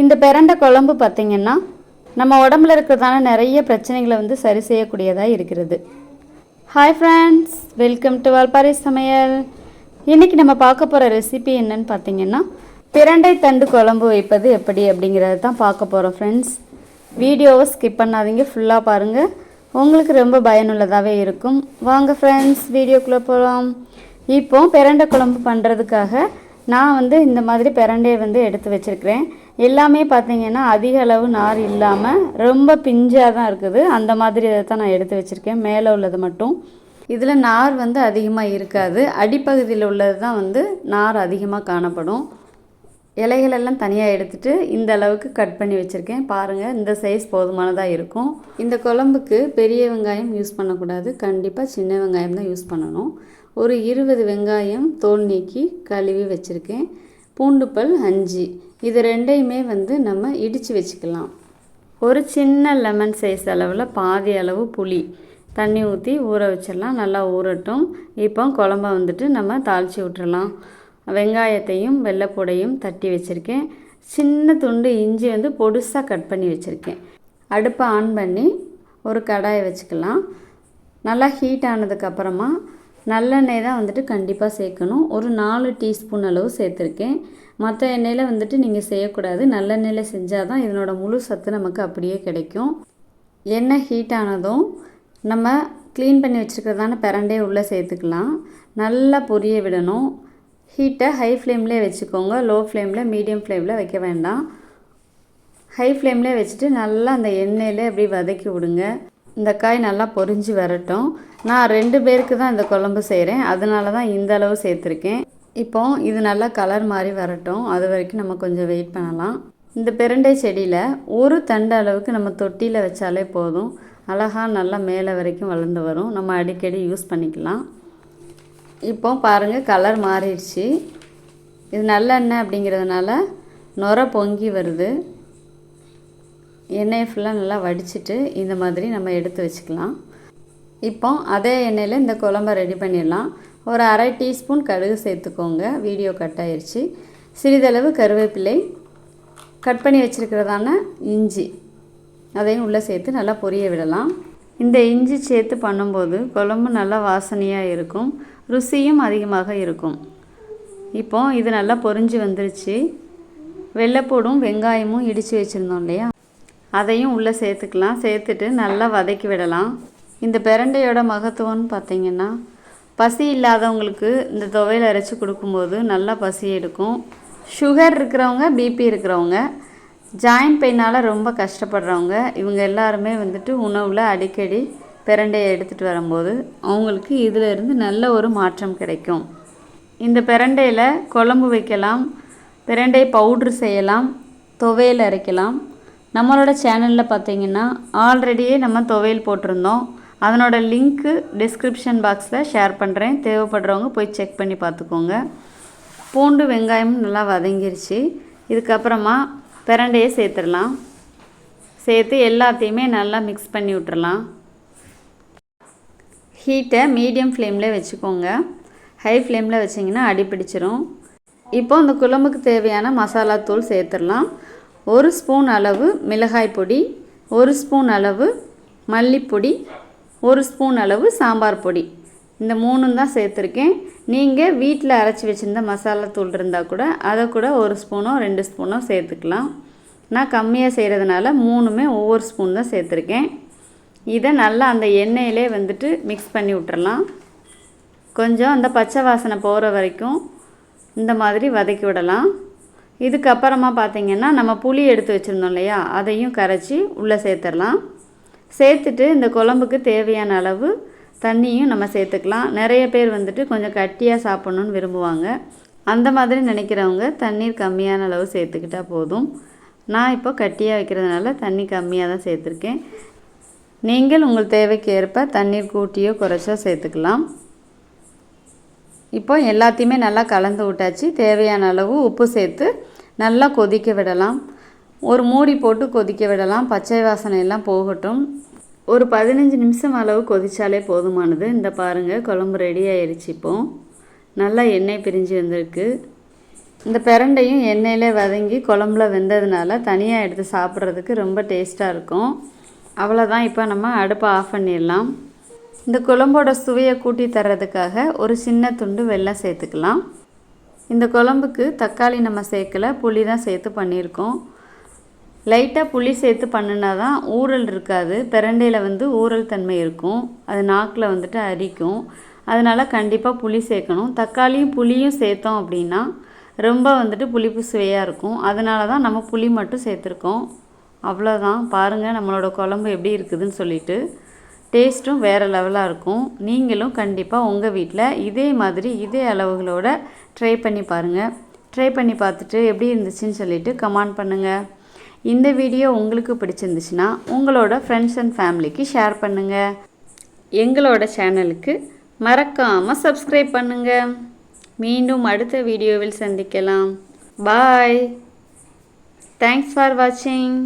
இந்த பிரண்டை குழம்பு பார்த்திங்கன்னா நம்ம உடம்புல இருக்கிறதான நிறைய பிரச்சனைகளை வந்து சரி செய்யக்கூடியதாக இருக்கிறது. Hi friends welcome to Valparai சமையல் இன்றைக்கி நம்ம பார்க்க போகிற ரெசிபி என்னன்னு பார்த்தீங்கன்னா பிரண்டை தண்டு குழம்பு வைப்பது எப்படி அப்படிங்கிறத தான் பார்க்க போகிறோம் ஃப்ரெண்ட்ஸ் வீடியோவை ஸ்கிப் பண்ணாதீங்க ஃபுல்லாக பாருங்கள் உங்களுக்கு ரொம்ப பயனுள்ளதாகவே இருக்கும். வாங்க ஃப்ரெண்ட்ஸ் வீடியோக்குள்ளே போகலாம் இப்போது பிரண்டை குழம்பு பண்ணுறதுக்காக நான் வந்து இந்த மாதிரி பிரண்டையை வந்து எடுத்து வச்சுருக்கிறேன். எல்லாமே பார்த்தீங்கன்னா அதிக அளவு நார் இல்லாமல் ரொம்ப பிஞ்சாக தான் இருக்குது. அந்த மாதிரி இதை தான் நான் எடுத்து வச்சுருக்கேன். மேலே உள்ளது மட்டும். இதில் நார் வந்து அதிகமாக இருக்காது. அடிப்பகுதியில் உள்ளது தான் வந்து நார் அதிகமாக காணப்படும். இலைகளெல்லாம் தனியாக எடுத்துட்டு இந்த அளவுக்கு கட் பண்ணி வச்சுருக்கேன். பாருங்கள் இந்த சைஸ் போதுமானதாக இருக்கும். இந்த குழம்புக்கு பெரிய வெங்காயம் யூஸ் பண்ணக்கூடாது. கண்டிப்பாக சின்ன வெங்காயம் தான் யூஸ் பண்ணணும். ஒரு இருபது வெங்காயம் தோல் நீக்கி கழுவி வச்சுருக்கேன். பூண்டு பல் அஞ்சு. இது ரெண்டையுமே வந்து நம்ம இடித்து வச்சுக்கலாம். ஒரு சின்ன லெமன் சைஸ் அளவில் பாதி அளவு புளி. தண்ணி ஊற்றி ஊற வச்சிடலாம். நல்லா ஊறட்டும். இப்போ குழம்ப வந்துட்டு நம்ம தாளித்து விட்டுறலாம். வெங்காயத்தையும் வெள்ளைப்பூடையும் தட்டி வச்சுருக்கேன். சின்ன துண்டு இஞ்சி வந்து பொடுசாக கட் பண்ணி வச்சுருக்கேன். அடுப்பை ஆன் பண்ணி ஒரு கடாயை வச்சுக்கலாம். நல்லா ஹீட் ஆனதுக்கப்புறமா நல்லெண்ணெய் தான் வந்துட்டு கண்டிப்பாக சேர்க்கணும். ஒரு நாலு டீஸ்பூன் அளவு சேர்த்துருக்கேன். மற்ற எண்ணெயில் வந்துட்டு நீங்கள் செய்யக்கூடாது. நல்லெண்ணெயில் செஞ்சால் தான் இதனோட முழு சத்து நமக்கு அப்படியே கிடைக்கும். எண்ணெய் ஹீட் ஆனதும் நம்ம க்ளீன் பண்ணி வச்சுருக்கிறதான பிரண்டே உள்ளே சேர்த்துக்கலாம். நல்லா பொரிய விடணும். ஹீட்டை ஹை ஃப்ளேம்லேயே வச்சுக்கோங்க. லோ ஃப்ளேமில் மீடியம் ஃப்ளேமில் வைக்க வேண்டாம். ஹை ஃப்ளேம்லேயே வச்சுட்டு நல்லா அந்த எண்ணெயில் அப்படியே வதக்கி விடுங்க. இந்த காய் நல்லா பொரிஞ்சு வரட்டும். நான் ரெண்டு பேருக்கு தான் இந்த குழம்பு செய்கிறேன் அதனால தான் இந்த அளவு சேர்த்துருக்கேன். இப்போ இது நல்லா கலர் மாதிரி வரட்டும். அது வரைக்கும் நம்ம கொஞ்சம் வெயிட் பண்ணலாம். இந்த பெருண்டை செடியில் ஒரு தண்டு அளவுக்கு நம்ம தொட்டியில் வச்சாலே போதும். அழகாக நல்லா மேலே வரைக்கும் வளர்ந்து வரும். நம்ம அடிக்கடி யூஸ் பண்ணிக்கலாம். இப்போ பாருங்கள் கலர் மாறிடுச்சு. இது நல்லெண்ணெய் அப்படிங்கிறதுனால நுர பொங்கி வருது. எண்ணெயை ஃபுல்லாக நல்லா வடிச்சிட்டு இந்த மாதிரி நம்ம எடுத்து வச்சுக்கலாம். இப்போ அதே எண்ணெயில் இந்த குழம்ப ரெடி பண்ணிடலாம். ஒரு அரை டீஸ்பூன் கடுகு சேர்த்துக்கோங்க. வீடியோ கட் ஆயிடுச்சு சிறிதளவு கருவேப்பிலை கட் பண்ணி வச்சுருக்கிறதான இஞ்சி அதையும் உள்ளே சேர்த்து நல்லா பொரிய விடலாம். இந்த இஞ்சி சேர்த்து பண்ணும்போது குழம்பு நல்லா வாசனையாக இருக்கும். ருசியும் அதிகமாக இருக்கும். இப்போ இது நல்லா பொரிஞ்சு வந்துருச்சு. வெள்ளைப்பூடும் வெங்காயமும் இடித்து வச்சுருந்தோம் இல்லையா? அதையும் உள்ளே சேர்த்துக்கலாம். சேர்த்துட்டு நல்லா வதக்கி விடலாம். இந்த பிரண்டையோட மகத்துவம்னு பார்த்தீங்கன்னா பசி இல்லாதவங்களுக்கு இந்த துவையில் அரைச்சி கொடுக்கும்போது நல்லா பசி எடுக்கும். சுகர் இருக்கிறவங்க பிபி இருக்கிறவங்க ஜாயின்ட் பெயினால் ரொம்ப கஷ்டப்படுறவங்க இவங்க எல்லாருமே வந்துட்டு உணவில் அடிக்கடி பிரண்டையை எடுத்துகிட்டு வரும்போது அவங்களுக்கு இதிலிருந்து நல்ல ஒரு மாற்றம் கிடைக்கும். இந்த பிரண்டையில் குழம்பு வைக்கலாம் பிரண்டை பவுட்ரு செய்யலாம் துவையல் அரைக்கலாம். நம்மளோட சேனலில் பார்த்தீங்கன்னா ஆல்ரெடியே நம்ம துவையல் போட்டிருந்தோம். அதனோட லிங்க்கு டிஸ்கிரிப்ஷன் பாக்ஸில் ஷேர் பண்ணுறேன் தேவைப்படுறவங்க போய் செக் பண்ணி பார்த்துக்கோங்க பூண்டு வெங்காயமும் நல்லா வதங்கிருச்சு. இதுக்கப்புறமா பிரண்டையே சேர்த்துடலாம். சேர்த்து எல்லாத்தையுமே நல்லா மிக்ஸ் பண்ணி விட்டுறலாம் ஹீட்டை மீடியம் ஃப்ளேமில் வச்சுக்கோங்க. ஹை ஃப்ளேமில் வச்சிங்கன்னா அடி பிடிச்சிரும். இப்போ அந்த குழம்புக்கு தேவையான மசாலா தூள் சேர்த்துடலாம். ஒரு ஸ்பூன் அளவு மிளகாய் பொடி ஒரு ஸ்பூன் அளவு மல்லிப்பொடி ஒரு ஸ்பூன் அளவு சாம்பார் பொடி. இந்த மூணும் தான் சேர்த்துருக்கேன். நீங்கள் வீட்டில் அரைச்சி வச்சுருந்த மசாலா தூள் இருந்தால் கூட அதை கூட ஒரு ஸ்பூனோ ரெண்டு ஸ்பூனோ சேர்த்துக்கலாம். நான் கம்மியாக செய்கிறதுனால மூணுமே ஒவ்வொரு ஸ்பூன் தான் சேர்த்துருக்கேன். இதை நல்லா அந்த எண்ணெயிலே வந்துட்டு மிக்ஸ் பண்ணி விட்டுறலாம். கொஞ்சம் அந்த பச்சை வாசனை போகிற வரைக்கும் இந்த மாதிரி வதக்கி விடலாம். இதுக்கப்புறமா பார்த்திங்கன்னா நம்ம புளி எடுத்து வச்சுருந்தோம் இல்லையா? அதையும் கரைச்சி உள்ளே சேர்த்துடலாம். சேர்த்துட்டு இந்த குழம்புக்கு தேவையான அளவு தண்ணியும் நம்ம சேர்த்துக்கலாம். நிறைய பேர் வந்துட்டு கொஞ்சம் கட்டியாக சாப்பிட்ணுன்னு விரும்புவாங்க. அந்த மாதிரி நினைக்கிறவங்க தண்ணீர் கம்மியான அளவு சேர்த்துக்கிட்டால் போதும். நான் இப்போ கட்டியாக வைக்கிறதுனால தண்ணி கம்மியாக தான் சேர்த்துருக்கேன். நீங்கள் உங்கள் தேவைக்கு ஏற்ப தண்ணீர் கூட்டியோ குறைச்சோ சேர்த்துக்கலாம். இப்போ எல்லாத்தையுமே நல்லா கலந்து விட்டாச்சு. தேவையான அளவு உப்பு சேர்த்து நல்லா கொதிக்க விடலாம். ஒரு மூடி போட்டு கொதிக்க விடலாம். பச்சை வாசனை எல்லாம் போகட்டும். ஒரு பதினஞ்சு நிமிஷம் அளவு கொதிச்சாலே போதுமானது. இந்த பாருங்கள் குழம்பு ரெடி ஆயிடுச்சு இப்போ. நல்லா எண்ணெய் பிரிஞ்சு வந்திருக்கு. இந்த பிரண்டையும் எண்ணெயிலே வதங்கி குழம்புல வெந்ததுனால தனியாக எடுத்து சாப்பிட்றதுக்கு ரொம்ப டேஸ்ட்டாக இருக்கும். அவ்வளோதான் இப்போ நம்ம அடுப்பை ஆஃப் பண்ணிடலாம். இந்த குழம்போட சுவையை கூட்டி தர்றதுக்காக ஒரு சின்ன துண்டு வெள்ளம் சேர்த்துக்கலாம். இந்த குழம்புக்கு தக்காளி நம்ம சேர்க்கல புளி தான் சேர்த்து பண்ணியிருக்கோம். லைட்டாக புளி சேர்த்து பண்ணினா தான் ஊறல் இருக்காது. பிரண்டையில் வந்து ஊறல் தன்மை இருக்கும். அது நாக்கில் வந்துட்டு அரிக்கும். அதனால் கண்டிப்பாக புளி சேர்க்கணும். தக்காளியும் புளியும் சேர்த்தோம் அப்படின்னா ரொம்ப வந்துட்டு புளிப்பு சுவையாக இருக்கும். அதனால தான் நம்ம புளி மட்டும் சேர்த்துருக்கோம். அவ்வளோதான் பாருங்கள் நம்மளோட குழம்பு எப்படி இருக்குதுன்னு சொல்லிட்டு. டேஸ்ட்டும் வேறு லெவலாக இருக்கும். நீங்களும் கண்டிப்பாக உங்கள் வீட்டில் இதே மாதிரி இதே அளவுகளோட ட்ரை பண்ணி பாருங்கள் ட்ரை பண்ணி பார்த்துட்டு எப்படி இருந்துச்சுன்னு சொல்லிட்டு கமெண்ட் பண்ணுங்கள் இந்த வீடியோ உங்களுக்கு பிடிச்சிருந்துச்சுன்னா உங்களோட ஃப்ரெண்ட்ஸ் அண்ட் ஃபேமிலிக்கு ஷேர் பண்ணுங்கள் எங்களோட சேனலுக்கு மறக்காமல் சப்ஸ்கிரைப் பண்ணுங்கள் மீண்டும் அடுத்த வீடியோவில் சந்திக்கலாம். பாய் தேங்க்ஸ் ஃபார் வாட்சிங்